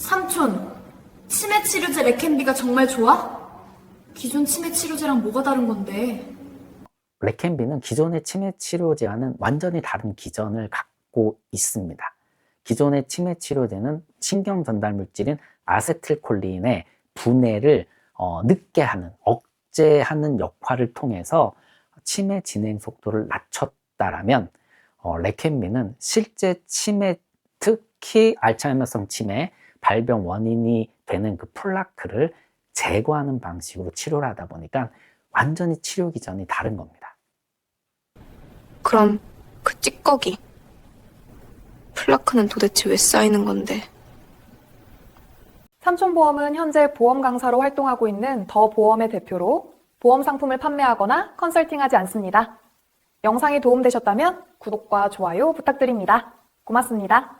삼촌, 치매 치료제 레캔비가 정말 좋아? 기존 치매 치료제랑 뭐가 다른 건데? 레캔비는 기존의 치매 치료제와는 완전히 다른 기전을 갖고 있습니다. 기존의 치매 치료제는 신경 전달 물질인 아세틸콜린의 분해를 어, 늦게 하는, 억제하는 역할을 통해서 치매 진행 속도를 낮췄다라면 어, 레캔비는 실제 치매, 특히 알츠하이머성 치매 발병 원인이 되는 그 플라크를 제거하는 방식으로 치료를 하다 보니까 완전히 치료 기전이 다른 겁니다. 그럼 그 찌꺼기 플라크는 도대체 왜 쌓이는 건데? 삼촌보험은 현재 보험 강사로 활동하고 있는 더 보험의 대표로 보험 상품을 판매하거나 컨설팅하지 않습니다. 영상이 도움되셨다면 구독과 좋아요 부탁드립니다. 고맙습니다.